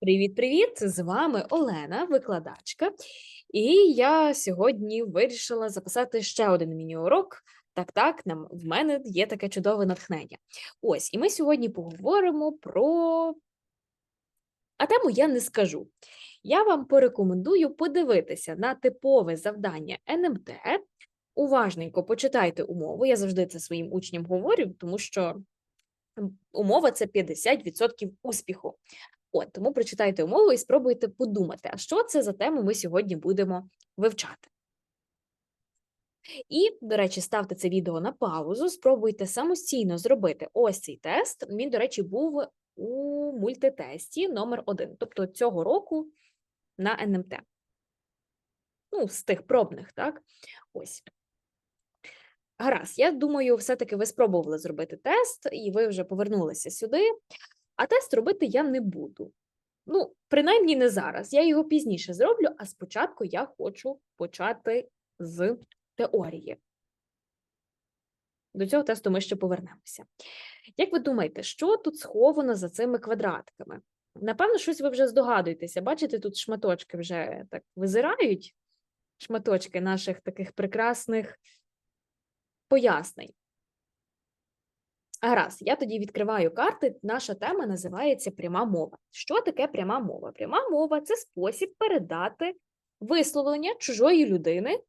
Привіт-привіт! З вами Олена, викладачка, і я сьогодні вирішила записати ще один міні-урок. Так, так, нам в мене є таке чудове натхнення. Ось, і ми сьогодні поговоримо про. А тему я не скажу. Я вам порекомендую подивитися на типове завдання НМТ. Уважненько почитайте умову. Я завжди це своїм учням говорю, тому що умова це 50% успіху. От, тому прочитайте умову і спробуйте подумати, а що це за тему ми сьогодні будемо вивчати. І, до речі, ставте це відео на паузу, спробуйте самостійно зробити ось цей тест. Він, до речі, був у мультитесті номер 1 тобто цього року на НМТ. Ну, з тих пробних, так? Ось. Гаразд, я думаю, все-таки ви спробували зробити тест, і ви вже повернулися сюди. А тест робити я не буду. Ну, принаймні не зараз. Я його пізніше зроблю, а спочатку я хочу почати з теорії. До цього тесту ми ще повернемося. Як ви думаєте, що тут сховано за цими квадратиками? Напевно, щось ви вже здогадуєтеся. Бачите, тут шматочки вже так визирають, шматочки наших таких прекрасних пояснень. Гаразд, я тоді відкриваю карти. Наша тема називається пряма мова. Що таке пряма мова? Пряма мова це спосіб передати висловлення чужої людини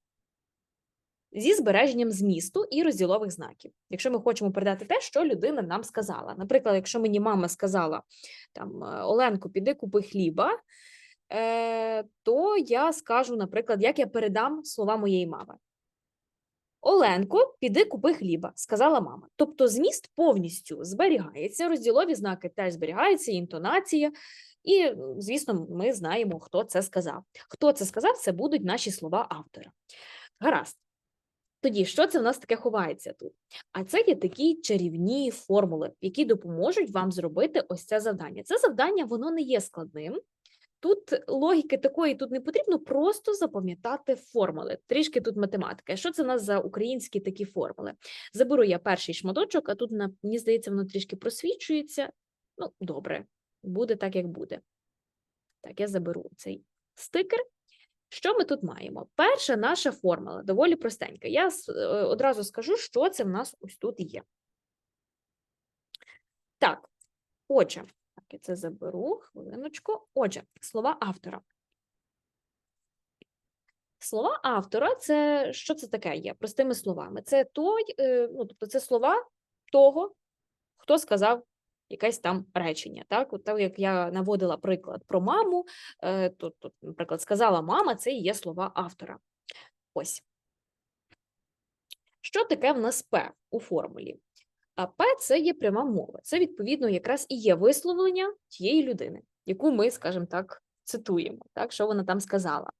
зі збереженням змісту і розділових знаків. Якщо ми хочемо передати те, що людина нам сказала. Наприклад, якщо мені мама сказала там Оленко, піди купи хліба, е, то я скажу, наприклад, як я передам слова моєї мами. Оленко, піди купи хліба, сказала мама. Тобто зміст повністю зберігається, розділові знаки теж зберігаються, інтонація. І, звісно, ми знаємо, хто це сказав. Хто це сказав, це будуть наші слова автора. Гаразд. Тоді, що це в нас таке ховається тут? А це є такі чарівні формули, які допоможуть вам зробити ось це завдання. Це завдання, воно не є складним. Тут логіки такої тут не потрібно, просто запам'ятати формули. Трішки тут математика. Що це у нас за українські такі формули? Заберу я перший шматочок, а тут, мені здається, воно трішки просвічується. Ну, добре, буде так, як буде. Так, я заберу цей стикер. Що ми тут маємо? Перша наша формула доволі простенька. Я е, одразу скажу, що це в нас ось тут є. Так, отже, так, я це заберу, хвилиночку. Отже, слова автора. Слова автора це що це таке є? Простими словами. Це той, е, ну, тобто це слова того, хто сказав якесь там речення. Так, От так як я наводила приклад про маму, е, то, то, наприклад, сказала мама, це і є слова автора. Ось. Що таке в нас П у формулі? А П це є пряма мова. Це, відповідно, якраз і є висловлення тієї людини, яку ми, скажімо так, цитуємо, так, що вона там сказала.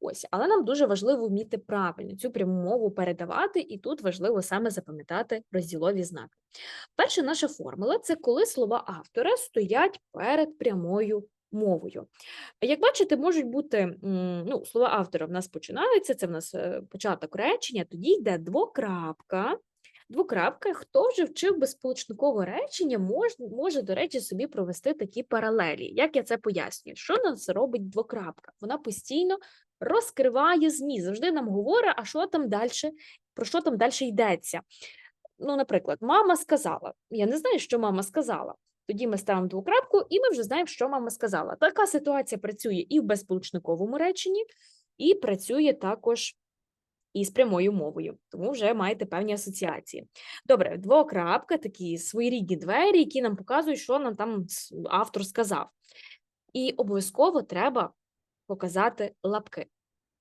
Ось, але нам дуже важливо вміти правильно цю пряму мову передавати, і тут важливо саме запам'ятати розділові знаки. Перша наша формула це коли слова автора стоять перед прямою мовою. Як бачите, можуть бути ну, слова автора в нас починаються, це в нас е, початок речення, тоді йде двокрапка. Двокрапка, хто вже вчив безполучникове речення, може, може, до речі, собі провести такі паралелі. Як я це пояснюю? Що нас робить двокрапка? Вона постійно розкриває зміст, завжди нам говорить, а що там далі, про що там далі йдеться. Ну, наприклад, мама сказала. Я не знаю, що мама сказала. Тоді ми ставимо двокрапку, і ми вже знаємо, що мама сказала. Така ситуація працює і в безполучниковому реченні, і працює також і з прямою мовою, тому вже маєте певні асоціації. Добре, двокрапка, такі своєрідні двері, які нам показують, що нам там автор сказав. І обов'язково треба показати лапки.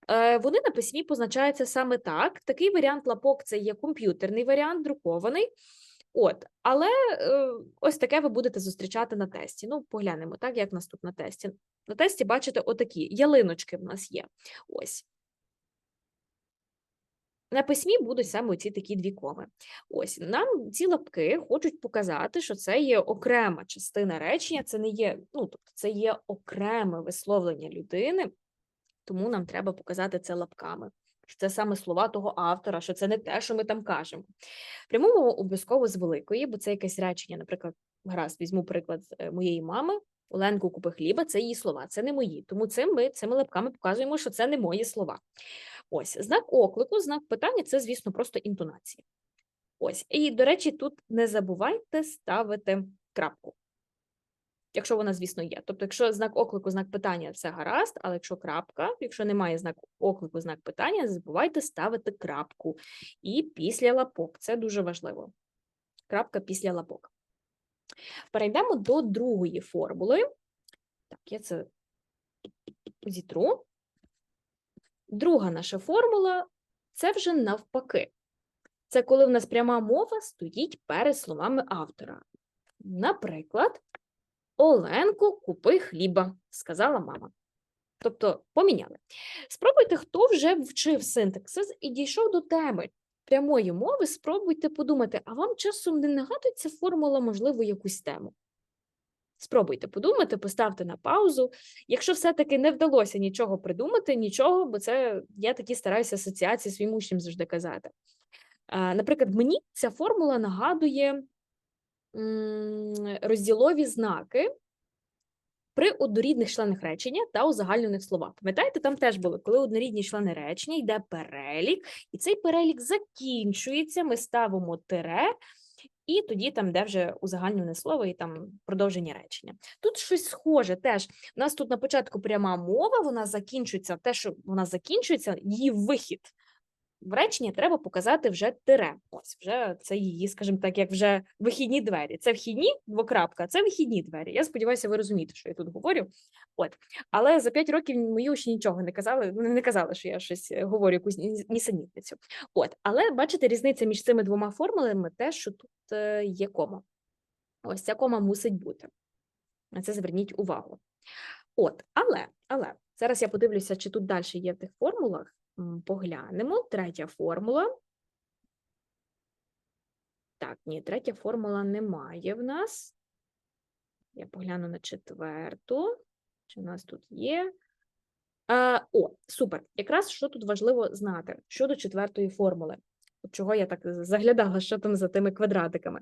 Е, Вони на письмі позначаються саме так. Такий варіант лапок це є комп'ютерний варіант, друкований. От, але е, ось таке ви будете зустрічати на тесті. Ну, поглянемо, так, як нас тут на тесті. На тесті, бачите, отакі ялиночки в нас є. Ось. На письмі будуть саме ці такі дві коми. Ось нам ці лапки хочуть показати, що це є окрема частина речення, це не є, ну тобто це є окреме висловлення людини, тому нам треба показати це лапками. Що це саме слова того автора, що це не те, що ми там кажемо. Пряму мову обов'язково з великої, бо це якесь речення, наприклад, гаразд, візьму приклад е, моєї мами. Оленку купи хліба це її слова, це не мої. Тому цим ми цими лапками показуємо, що це не мої слова. Ось знак оклику, знак питання це, звісно, просто інтонація. Ось. І, до речі, тут не забувайте ставити крапку. Якщо вона, звісно, є. Тобто, якщо знак оклику, знак питання, все гаразд, але якщо крапка, якщо немає знак оклику, знак питання, забувайте ставити крапку. І після лапок. Це дуже важливо. Крапка після лапок. Перейдемо до другої формули. Так, я це зітру. Друга наша формула це вже навпаки. Це коли в нас пряма мова стоїть перед словами автора. Наприклад, Оленку, купи хліба, сказала мама. Тобто поміняли. Спробуйте, хто вже вчив синтаксис і дійшов до теми прямої мови, спробуйте подумати, а вам часом не нагадується формула, можливо, якусь тему. Спробуйте подумати, поставте на паузу. Якщо все-таки не вдалося нічого придумати, нічого, бо це я такі стараюся асоціації своїм учням завжди казати. Наприклад, мені ця формула нагадує розділові знаки при однорідних членах речення та узагальнених словах. Пам'ятаєте, там теж було, коли однорідні члени речення йде перелік, і цей перелік закінчується, ми ставимо тире, і тоді там, де вже узагальнене слово і там продовження речення. Тут щось схоже теж. У нас тут на початку пряма мова, вона закінчується, те, що вона закінчується, її вихід в реченні треба показати вже тире. Ось вже це її, скажімо так, як вже вихідні двері. Це вхідні двокрапка, це вихідні двері. Я сподіваюся, ви розумієте, що я тут говорю. От але за п'ять років мої учні нічого не казали. Не казали, що я щось е, говорю, якусь нісенітницю. От, але бачите, різниця між цими двома формулами, те, що тут е, є кома. Ось ця кома мусить бути. На це зверніть увагу. От, але, але зараз я подивлюся, чи тут далі є в тих формулах. Поглянемо. Третя формула. Так, ні, третя формула немає в нас. Я погляну на четверту. Чи у нас тут є? А, О, супер. Якраз що тут важливо знати щодо четвертої формули. Чого я так заглядала, що там за тими квадратиками.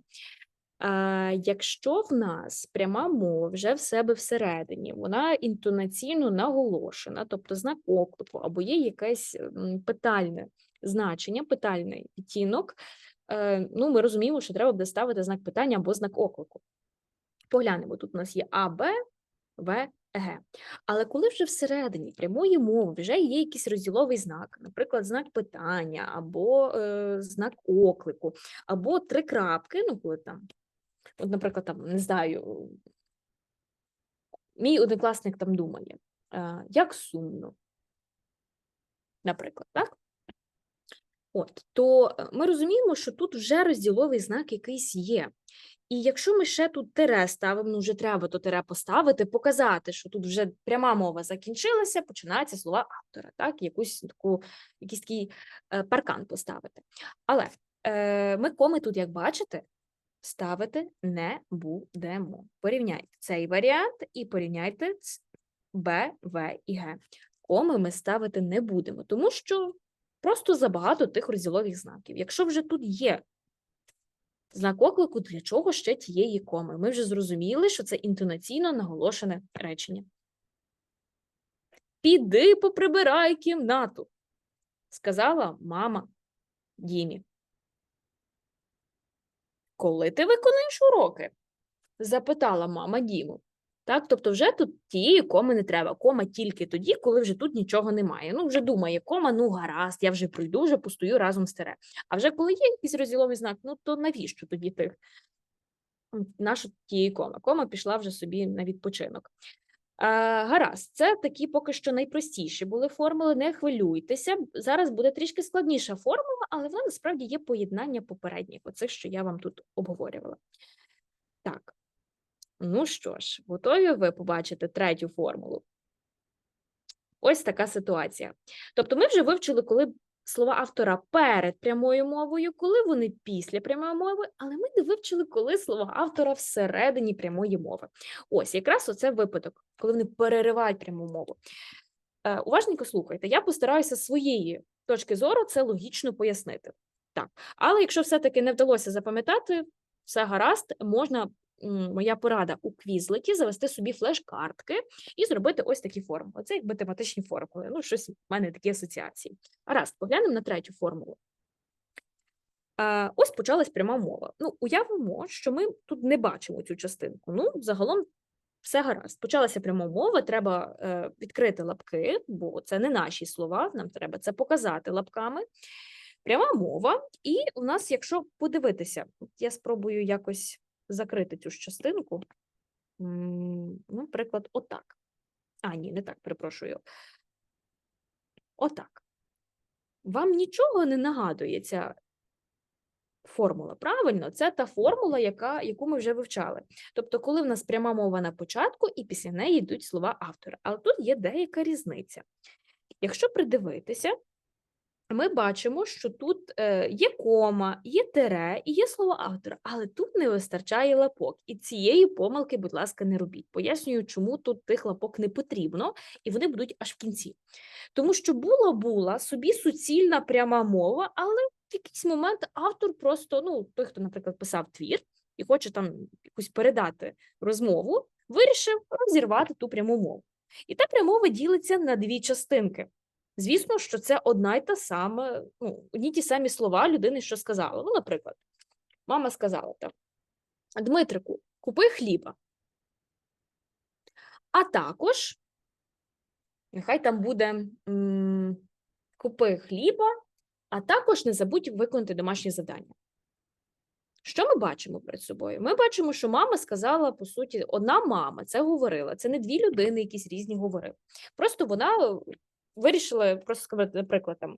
Якщо в нас пряма мова вже в себе всередині, вона інтонаційно наголошена, тобто знак оклику, або є якесь питальне значення, питальний відтінок, е, ну, ми розуміємо, що треба буде ставити знак питання або знак оклику. Поглянемо, тут у нас є А, Б, В, Г. Але коли вже всередині прямої мови вже є якийсь розділовий знак, наприклад, знак питання, або е, знак оклику, або три крапки, ну коли там От, наприклад, там, не знаю, мій однокласник там думає, як сумно, наприклад, так? От, то е, ми розуміємо, що тут вже розділовий знак якийсь є. І якщо ми ще тут тире ставимо, ну вже треба то тире поставити, показати, що тут вже пряма мова закінчилася, починаються слова автора, так, якусь таку, якийсь такий е, паркан поставити. Але е, ми коми тут, як бачите, ставити не будемо. Порівняйте цей варіант і порівняйте з Б, В і Г. Коми ми ставити не будемо, тому що просто забагато тих розділових знаків. Якщо вже тут є знак оклику, для чого ще тієї коми? Ми вже зрозуміли, що це інтонаційно наголошене речення. Піди поприбирай кімнату, сказала мама Дімі. Коли ти виконаєш уроки? запитала мама Діму. Так, тобто, вже тут тієї коми не треба. Кома тільки тоді, коли вже тут нічого немає. Ну, вже думає, кома, ну гаразд, я вже прийду, вже постою разом з тере. А вже коли є якийсь розділовий знак, ну то навіщо тоді тих? Наша тієї кома? Кома пішла вже собі на відпочинок. Гаразд, це такі поки що найпростіші були формули. Не хвилюйтеся. Зараз буде трішки складніша формула, але вона насправді є поєднання попередніх, оцих, що я вам тут обговорювала. Так, ну що ж, готові ви побачити третю формулу? Ось така ситуація. Тобто, ми вже вивчили, коли слова автора перед прямою мовою, коли вони після прямої мови, але ми не вивчили, коли слова автора всередині прямої мови. Ось якраз оце випадок, коли вони переривають пряму мову. Е, уважненько слухайте, я постараюся своєї точки зору це логічно пояснити. Так, але якщо все-таки не вдалося запам'ятати, все гаразд, можна моя порада у квізлеті завести собі флеш-картки і зробити ось такі формули. Оце як математичні формули. Ну, щось в мене такі асоціації. Гаразд, поглянемо на третю формулу. Е, Ось почалась пряма мова. Ну, уявимо, що ми тут не бачимо цю частинку. Ну, загалом все гаразд. Почалася пряма мова, треба е, відкрити лапки, бо це не наші слова, нам треба це показати лапками. Пряма мова, і у нас, якщо подивитися, я спробую якось закрити цю ж частинку. М, Наприклад, отак. А, ні, не так, перепрошую. Отак. Вам нічого не нагадує ця формула. Правильно, це та формула, яка, яку ми вже вивчали. Тобто, коли в нас пряма мова на початку, і після неї йдуть слова автора. Але тут є деяка різниця. Якщо придивитися, ми бачимо, що тут е, є кома, є тере і є слово автора, але тут не вистачає лапок. І цієї помилки, будь ласка, не робіть. Пояснюю, чому тут тих лапок не потрібно, і вони будуть аж в кінці. Тому що була була собі суцільна пряма мова, але в якийсь момент автор просто, ну, той, хто, наприклад, писав твір і хоче там якусь передати розмову, вирішив розірвати ту пряму мову. І та прямова ділиться на дві частинки. Звісно, що це одна й та сама, ну, одні ті самі слова людини, що сказала. Ну, наприклад, мама сказала так: Дмитрику, купи хліба. А також, нехай там буде купи хліба, а також не забудь виконати домашнє завдання. Що ми бачимо перед собою? Ми бачимо, що мама сказала, по суті, одна мама це говорила. Це не дві людини, якісь різні говорили. Просто вона вирішила просто сказати, наприклад, там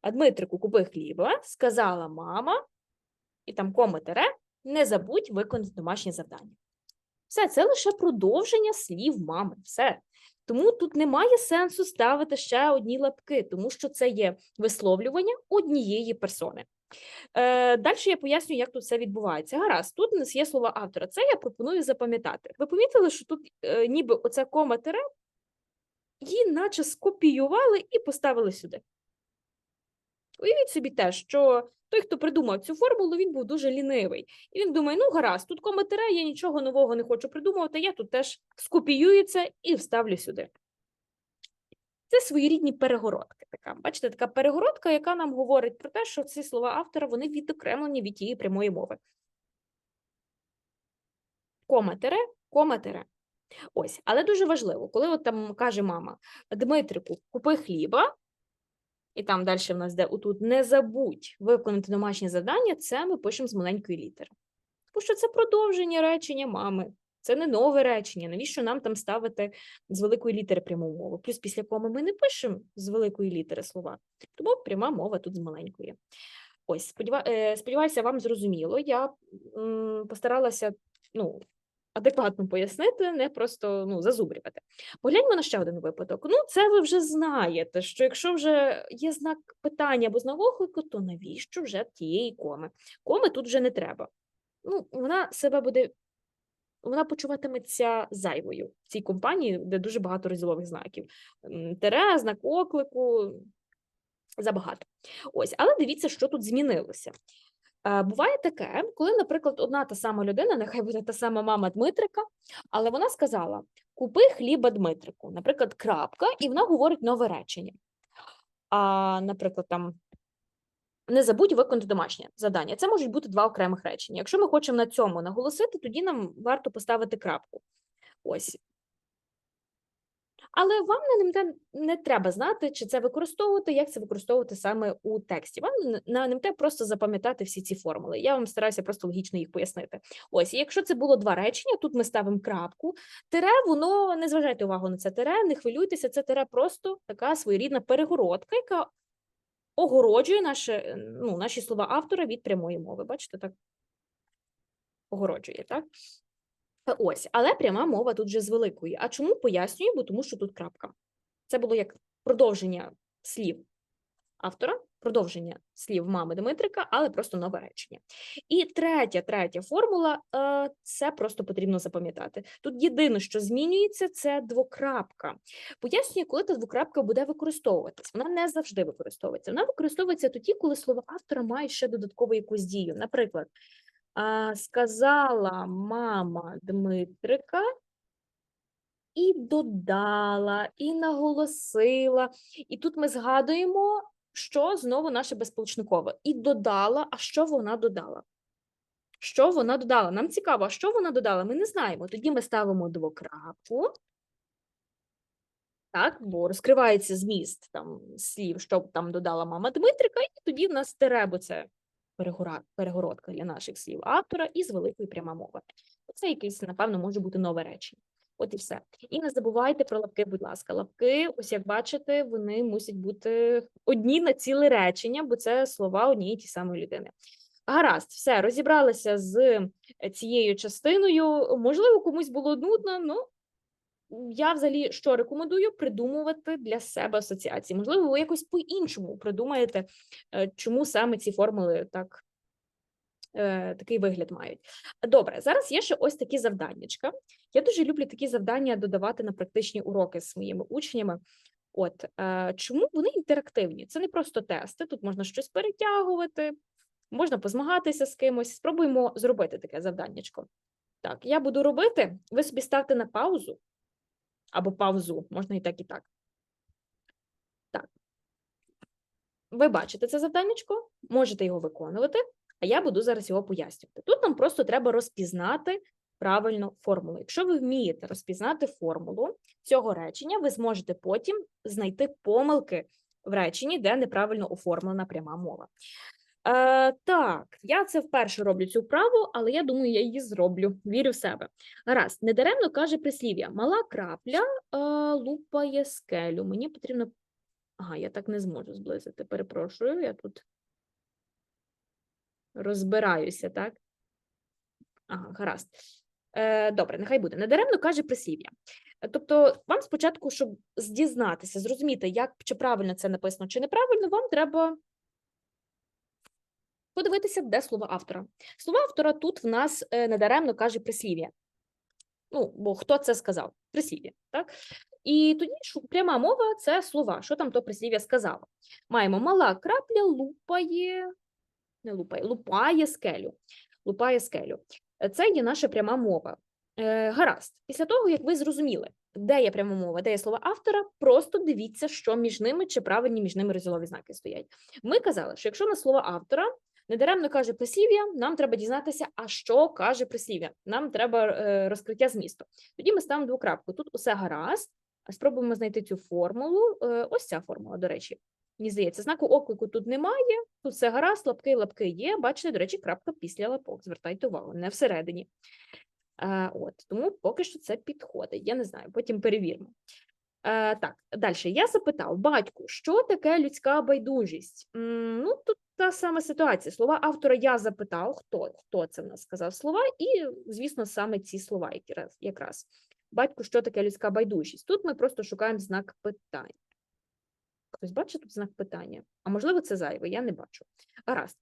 «А, Дмитрику, купи хліба, сказала мама, і там кома тере, не забудь виконати домашнє завдання. Все, це лише продовження слів мами. Все. Тому тут немає сенсу ставити ще одні лапки, тому що це є висловлювання однієї персони. Е, Далі я поясню, як тут все відбувається. Гаразд, тут у нас є слова автора. Це я пропоную запам'ятати. Ви помітили, що тут е, ніби оце кома тире, її наче скопіювали і поставили сюди. Уявіть собі те, що той, хто придумав цю формулу, він був дуже лінивий. І він думає: ну гаразд, тут кома тире, я нічого нового не хочу придумувати, я тут теж скопіюю це і вставлю сюди. Це своєрідні перегородки. Така. Бачите, така перегородка, яка нам говорить про те, що ці слова автора вони відокремлені від тієї прямої мови. Кома тире. Ось, але дуже важливо, коли от там каже мама Дмитрику, купи хліба, і там далі в нас де отут не забудь виконати домашнє завдання, це ми пишемо з маленької літери. Тому що це продовження речення мами. Це не нове речення. Навіщо нам там ставити з великої літери пряму мову? Плюс після коми ми не пишемо з великої літери слова, тому пряма мова тут з маленької. Ось, е, сподіваюся, вам зрозуміло. Я постаралася ну, адекватно пояснити, не просто ну, зазубрювати. Погляньмо на ще один випадок. Ну, це ви вже знаєте, що якщо вже є знак питання або знак оклику, то навіщо вже тієї коми? Коми тут вже не треба. Ну, вона себе буде вона почуватиметься зайвою в цій компанії, де дуже багато розділових знаків. Тере, знак оклику, забагато. Ось, але дивіться, що тут змінилося. Е, Буває таке, коли, наприклад, одна та сама людина, нехай буде та сама мама Дмитрика, але вона сказала: купи хліба Дмитрику, наприклад, крапка, і вона говорить нове речення. А, наприклад, там не забудь виконати домашнє завдання. Це можуть бути два окремих речення. Якщо ми хочемо на цьому наголосити, тоді нам варто поставити крапку. Ось. Але вам на НМТ не треба знати, чи це використовувати, як це використовувати саме у тексті. Вам на НМТ просто запам'ятати всі ці формули. Я вам стараюся просто логічно їх пояснити. Ось, якщо це було два речення, тут ми ставимо крапку. Тире, воно не зважайте увагу на це тире, не хвилюйтеся, це тире просто така своєрідна перегородка, яка огороджує наше, ну, наші слова автора від прямої мови. Бачите, так огороджує, так? Е, Ось, але пряма мова тут вже з великої. А чому пояснюю? Бо тому що тут крапка. Це було як продовження слів автора, продовження слів мами Дмитрика, але просто нове речення. І третя, третя формула е, це просто потрібно запам'ятати. Тут єдине, що змінюється, це двокрапка. Пояснюю, коли та двокрапка буде використовуватись. Вона не завжди використовується. Вона використовується тоді, коли слово автора мають ще додаткову якусь дію. Наприклад, сказала мама Дмитрика і додала, і наголосила. І тут ми згадуємо, що знову наше безполучникове. І додала, а що вона додала? Що вона додала? Нам цікаво, а що вона додала? Ми не знаємо. Тоді ми ставимо двокрапку. Так, бо розкривається зміст там слів, що там додала мама Дмитрика, і тоді в нас тере, бо це перегородка для наших слів автора із великої пряма мова. Це якесь, напевно, може бути нове речення. От і все. І не забувайте про лапки, будь ласка. Лапки, ось як бачите, вони мусять бути одні на ціле речення, бо це слова однієї ті самої людини. Гаразд, все, розібралися з е, цією частиною. Можливо, комусь було нудно, ну я взагалі що рекомендую придумувати для себе асоціації. Можливо, ви якось по-іншому придумаєте, е, чому саме ці формули так. е, Такий вигляд мають. Добре, зараз є ще ось такі завданнячка. Я дуже люблю такі завдання додавати на практичні уроки з своїми учнями. От е, чому вони інтерактивні? Це не просто тести. Тут можна щось перетягувати, можна позмагатися з кимось. Спробуємо зробити таке завданнячко. Так, я буду робити. Ви собі ставте на паузу або паузу, можна і так, і так. Так. Ви бачите це завданнячко, можете його виконувати, а я буду зараз його пояснювати. Тут нам просто треба розпізнати правильно формулу. Якщо ви вмієте розпізнати формулу цього речення, ви зможете потім знайти помилки в реченні, де неправильно оформлена пряма мова. Е, так, я це вперше роблю цю вправу, але я думаю, я її зроблю. Вірю в себе. Гаразд, недаремно каже прислів'я: мала крапля е, лупає скелю. Мені потрібно. Ага, я так не зможу зблизити. Перепрошую, я тут розбираюся, так? Ага, гаразд. Е, добре, нехай буде. Недаремно каже прислів'я. Тобто, вам спочатку, щоб дізнатися, зрозуміти, як чи правильно це написано, чи неправильно, вам треба подивитися, де слово автора. Слово автора тут в нас е, недаремно каже прислів'я. Ну, бо хто це сказав? Прислів'я, так? І тоді пряма мова це слова. Що там то прислів'я сказало? Маємо мала крапля лупає, не лупає, лупає скелю. Лупає скелю. Це є наша пряма мова. Е, гаразд, після того, як ви зрозуміли, де є пряма мова, де є слова автора, просто дивіться, що між ними чи правильні між ними розділові знаки стоять. Ми казали, що якщо на слово автора недаремно каже прислів'я, нам треба дізнатися, а що каже прислів'я. Нам треба е, розкриття змісту. Тоді ми ставимо двокрапку. Тут усе гаразд. Спробуємо знайти цю формулу. Е, ось ця формула, до речі. Мені здається, знаку оклику тут немає. Тут все гаразд, лапки, лапки є. Бачите, до речі, крапка після лапок. Звертайте увагу, не всередині. Е, от, тому поки що це підходить. Я не знаю, потім перевіримо. Так, далі. Я запитав батьку, що таке людська байдужість? Ну, тут та сама ситуація. Слова автора я запитав, хто, хто це в нас сказав слова, і, звісно, саме ці слова якраз. Батьку, що таке людська байдужість? Тут ми просто шукаємо знак питання. Хтось бачить тут знак питання? А можливо, це зайве, я не бачу. Гаразд.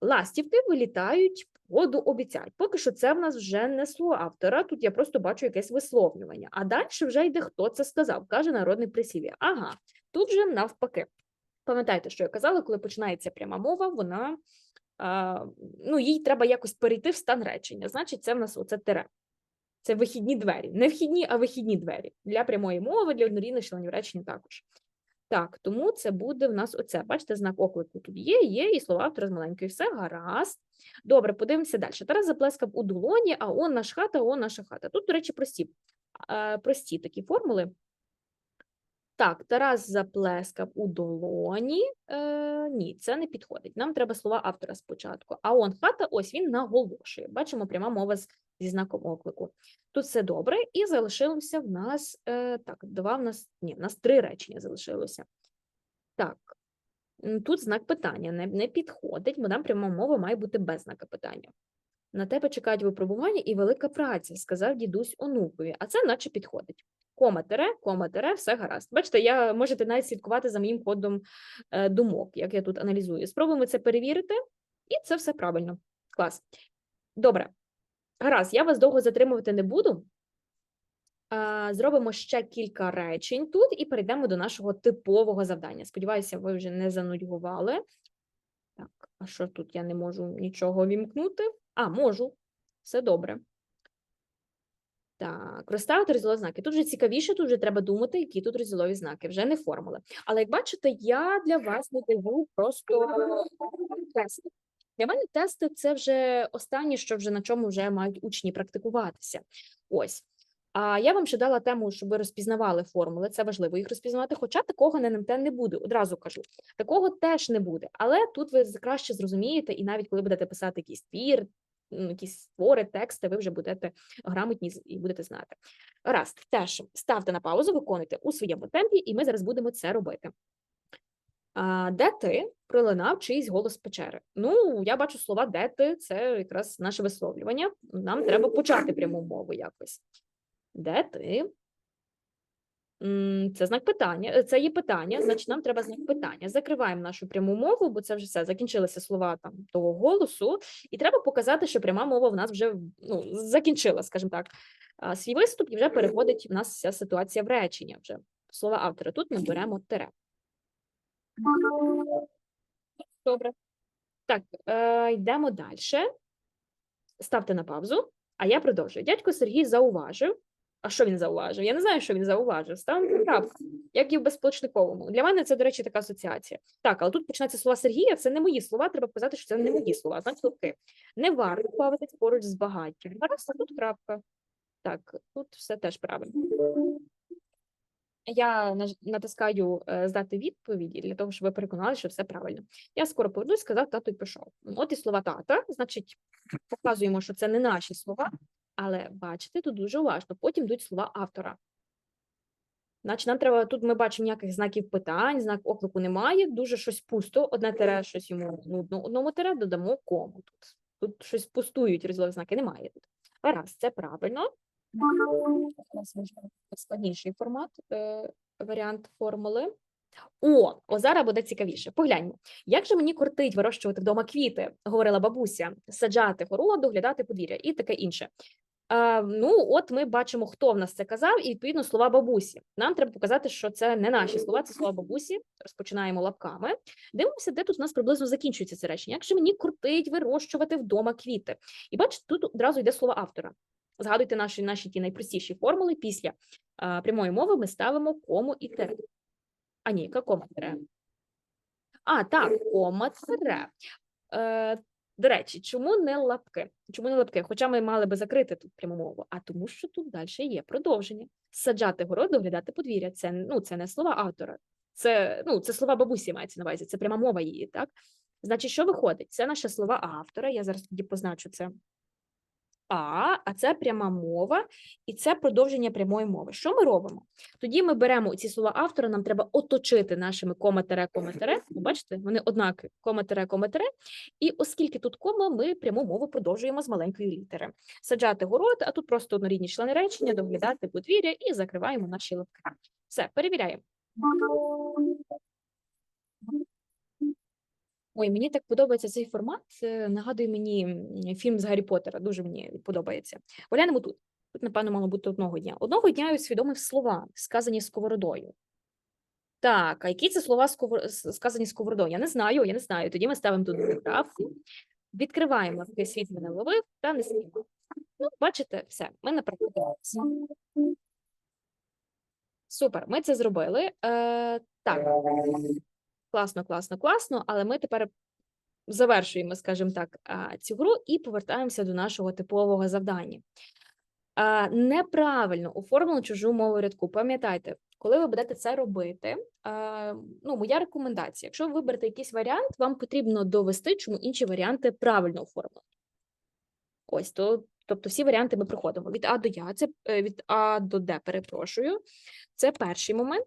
Ластівки вилітають, воду обіцяють. Поки що це в нас вже не слово автора, тут я просто бачу якесь висловлювання. А далі вже йде, хто це сказав, каже народний прислів'я. Ага, тут же навпаки. Пам'ятайте, що я казала, коли починається пряма мова, вона ну, їй треба якось перейти в стан речення. Значить, це в нас оце тире. Це вихідні двері. Не вхідні, а вихідні двері. Для прямої мови, для однорідних членів речення також. Так, тому це буде в нас оце. Бачите, знак оклику тут є, є, і слова автора з маленької. Все гаразд. Добре, подивимося далі. Тарас заплескав у долоні, а он наш хата, он наша хата. Тут, до речі, прості, прості такі формули. Так, Тарас заплескав у долоні. Е, ні, це не підходить. Нам треба слова автора спочатку. А он хата, ось він наголошує. Бачимо, пряма мова з, зі знаком оклику. Тут все добре, і залишилося в нас е, так, два в нас ні, в нас три речення залишилося. Так, тут знак питання не, не підходить, бо нам пряма мова має бути без знака питання. На тебе чекають випробування і велика праця, сказав дідусь онукові, а це наче підходить. Кома тере, кома тере, все гаразд. Бачите, я можете навіть слідкувати за моїм ходом е, думок, як я тут аналізую. Спробуємо це перевірити, і це все правильно. Клас. Добре. Гаразд, я вас довго затримувати не буду. Зробимо ще кілька речень тут і перейдемо до нашого типового завдання. Сподіваюся, ви вже не занудьгували. Так, а що тут я не можу нічого вімкнути? А, можу. Все добре. Так, розставити розділові знаки. Тут вже цікавіше, тут вже треба думати, які тут розділові знаки, вже не формули. Але як бачите, я для вас не даю просто тести. Для мене тести це вже останнє, що вже на чому вже мають учні практикуватися. Ось. А я вам ще дала тему, щоб ви розпізнавали формули. Це важливо їх розпізнавати. Хоча такого на НМТ не буде. Одразу кажу, такого теж не буде. Але тут ви краще зрозумієте, і навіть коли будете писати якийсь твір, якісь твори, тексти, ви вже будете грамотні і будете знати. Раз, теж ставте на паузу, виконуйте у своєму темпі, і ми зараз будемо це робити. А, де ти пролинав чийсь голос печери? Ну, я бачу слова де ти, це якраз наше висловлювання. Нам треба почати пряму мову якось. Де ти? Це знак питання. е, Це є питання, значить, нам треба знак питання. Закриваємо нашу пряму мову, бо це вже все. Закінчилися слова там того голосу, і треба показати, що пряма мова в нас вже ну, закінчила, скажімо так, свій виступ, і вже переходить в нас вся ситуація в речення. Вже слова автора. Тут ми беремо тире. Добре. Так, е, йдемо далі. Ставте на паузу, а я продовжую. Дядько Сергій зауважив. А що він зауважив? Я не знаю, що він зауважив. Ставимо крапку, як і в безсполучниковому. Для мене це, до речі, така асоціація. Так, але тут починаються слова Сергія, це не мої слова, треба показати, що це не мої слова. Значить, слухи. Не варто плаватись поруч з багаттям. Гаразд, а тут крапка. Так, тут все теж правильно. Я натискаю е, здати відповіді для того, щоб ви переконали, що все правильно. Я скоро повернусь, сказав тато і пішов. От і слова тата, значить, показуємо, що це не наші слова, але бачите, тут дуже уважно. Потім йдуть слова автора. Значить, нам треба тут ми бачимо ніяких знаків питань, знак оклику немає, дуже щось пусто. Одне тире, щось йому нудно, одному тире додамо кому тут. Тут щось пустують, розділові знаки немає тут. Гаразд, це правильно. Складніший формат, е, варіант формули. О, о, зараз буде цікавіше. Погляньмо. Як же мені кортить вирощувати вдома квіти, говорила бабуся, саджати городу, доглядати подвір'я і таке інше. А, ну, от ми бачимо, хто в нас це казав, і відповідно слова бабусі. Нам треба показати, що це не наші слова, це слова бабусі. Розпочинаємо лапками. Дивимося, де тут у нас приблизно закінчується це речення. Як же мені кортить вирощувати вдома квіти? І бачите, тут одразу йде слово автора. Згадуйте наші, наші ті найпростіші формули. Після а, прямої мови ми ставимо кому і тире. А ні, яка кома тире? А, так, кома тире. До речі, чому не лапки? Чому не лапки? Хоча ми мали би закрити тут пряму мову, а тому, що тут далі є продовження. Саджати город, доглядати подвір'я. Це, ну, це не слова автора, це, ну, це слова бабусі мається на увазі, це пряма мова її, так? Значить, що виходить? Це наші слова автора. Я зараз тоді позначу це а, а це пряма мова, і це продовження прямої мови. Що ми робимо? Тоді ми беремо ці слова автора, нам треба оточити нашими кома-тере, кома-тере. Бачите, вони однакові кома-тере, кома-тере. І оскільки тут кома, ми пряму мову продовжуємо з маленької літери. Саджати город, а тут просто однорідні члени речення, доглядати подвір'я і закриваємо наші лапки. Все, перевіряємо. Ой, мені так подобається цей формат. Нагадує мені фільм з Гаррі Поттера. Дуже мені подобається. Поглянемо тут. Тут, напевно, мало бути одного дня. Одного дня я усвідомив слова, сказані сковородою. Так, а які це слова сказані сковородою? Я не знаю, я не знаю. Тоді ми ставимо тут правку, відкриваємо лапки світ мене ловив та не спіймав. Ну, бачите, все, ми напрацювалися. Супер, ми це зробили. Е, так, класно, класно, класно, але ми тепер завершуємо, скажімо так, цю гру і повертаємося до нашого типового завдання. Неправильно оформлену чужу мову рядку. Пам'ятайте, коли ви будете це робити, ну, моя рекомендація: якщо ви виберете якийсь варіант, вам потрібно довести, чому інші варіанти правильно оформлені. Ось то, тобто всі варіанти ми проходимо від А до Я, це е, від А до Д, перепрошую. Це перший момент.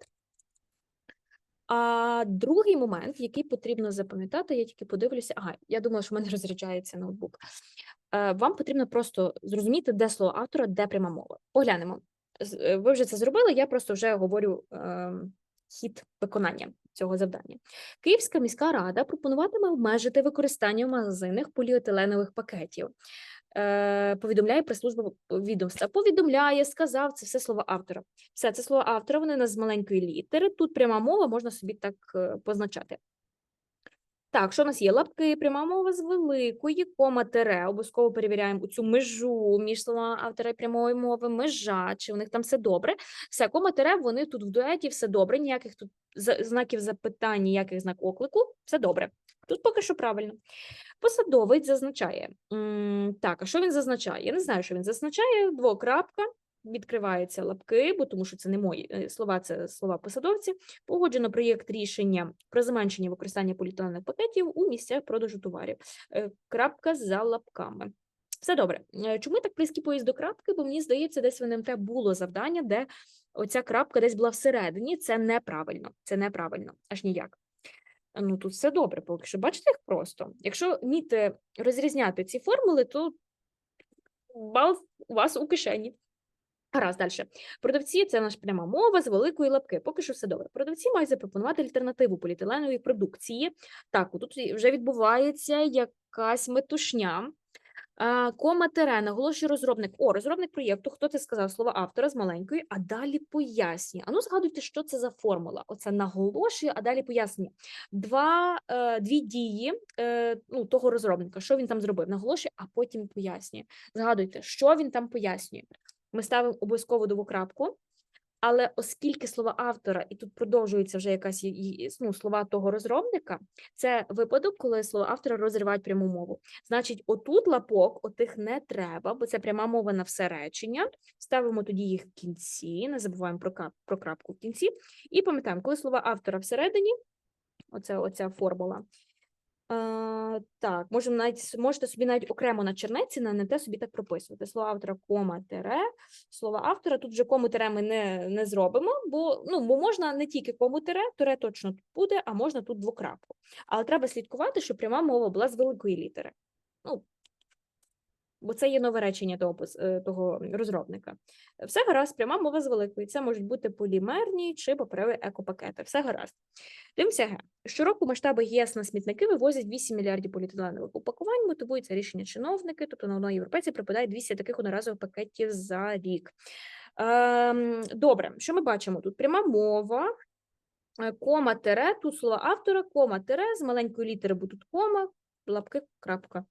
А другий момент, який потрібно запам'ятати, я тільки подивлюся. Ага, я думала, що в мене розряджається ноутбук. Е, Вам потрібно просто зрозуміти, де слово автора, де пряма мова. Поглянемо. Е, Ви вже це зробили, я просто вже говорю е, хід виконання цього завдання. Київська міська рада пропонуватиме обмежити використання в магазинах поліетиленових пакетів. Е, повідомляє прес-служба відомства. Повідомляє, сказав, це все слово автора. Все, це слово автора, вони у з маленької літери. Тут пряма мова, можна собі так е, позначати. Так, що в нас є? Лапки, пряма мова з великої, кома тире. Обов'язково перевіряємо цю межу між словами автора прямої мови, межа, чи у них там все добре. Все, кома тире, вони тут в дуеті, все добре, ніяких тут знаків запитань, ніяких знак оклику, все добре. Тут поки що правильно. Посадовець зазначає. Так, а що він зазначає? Я не знаю, що він зазначає. Двокрапка, відкриваються лапки, бо тому що це не мої е, слова, це слова посадовці. Погоджено проєкт рішення про зменшення використання поліетиленових пакетів у місцях продажу товарів. Е, Крапка за лапками. Все добре. Е, Чому так поїзд до крапки? Бо мені здається, десь в НМТ було завдання, де оця крапка десь була всередині. Це неправильно. Це неправильно, аж ніяк. Ну, тут все добре, поки що. Бачите, як просто. Якщо вміти розрізняти ці формули, то бал у вас у кишені. Гаразд, далі. Продавці це наша пряма мова з великої лапки. Поки що все добре. Продавці мають запропонувати альтернативу поліетиленової продукції. Так, тут вже відбувається якась метушня. Кома тере, наголошує розробник. О, розробник проєкту, хто це сказав? Слово автора з маленької, а далі пояснює. Ану, згадуйте, що це за формула. Оце наголошує, а далі пояснює. Два, е, дві дії е, ну, того розробника, що він там зробив, наголошує, а потім пояснює. Згадуйте, що він там пояснює. Ми ставимо обов'язково двокрапку, але оскільки слова автора, і тут продовжується вже якась ну, слова того розробника, це випадок, коли слова автора розривають пряму мову. Значить, отут лапок, отих не треба, бо це пряма мова на все речення. Ставимо тоді їх в кінці, не забуваємо про, про крапку в кінці. І пам'ятаємо, коли слова автора всередині, оце, оця формула. Так, можемо навіть можете собі навіть окремо на чернеці на НТ собі так прописувати. Слово автора, кома, тире, слово автора. Тут вже кому тире ми не, не зробимо, бо ну бо можна не тільки кому тире, тире точно тут буде, а можна тут двокрапку. Але треба слідкувати, щоб пряма мова була з великої літери. Ну, бо це є нове речення того, е, того розробника. Все гаразд, пряма мова з великої. Це можуть бути полімерні чи паперові екопакети. Все гаразд. Дивимося Г. Щороку масштаби ЄС на смітники вивозять 8 мільярдів поліетиленових упакувань. Мотивують це рішення чиновники, тобто на одного європейця припадає 200 таких одноразових пакетів за рік. Ем, добре, що ми бачимо тут? Пряма мова, е, кома тере, тут слово автора, кома тере, з маленької літери, бо тут кома, лапки, крапка.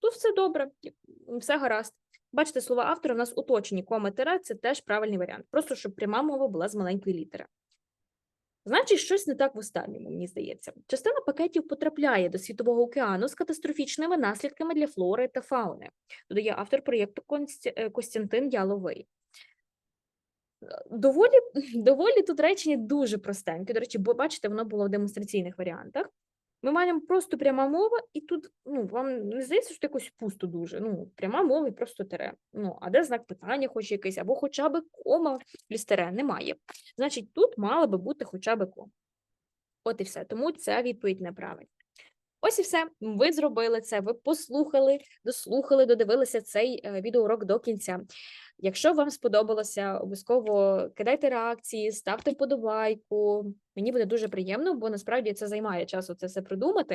Тут все добре, все гаразд. Бачите, слова автора в нас уточені, кома тере, це теж правильний варіант. Просто щоб пряма мова була з маленької літери. Значить, щось не так в останньому, мені здається. Частина пакетів потрапляє до Світового океану з катастрофічними наслідками для флори та фауни, додає автор проєкту е, Костянтин Яловий. Доволі, доволі тут речення дуже простеньке. До речі, бо бачите, воно було в демонстраційних варіантах. Ми маємо просто пряма мова, і тут ну, вам не здається, що якось пусто дуже. Ну, пряма мова і просто тере. Ну, а де знак питання, хоч якийсь, або хоча б кома плюс тере? Немає. Значить, тут мала би бути хоча б кома. От і все. Тому ця відповідь неправильна. Ось і все. Ви зробили це, ви послухали, дослухали, додивилися цей е, відеоурок до кінця. Якщо вам сподобалося, обов'язково кидайте реакції, ставте вподобайку. Мені буде дуже приємно, бо насправді це займає часу це все придумати.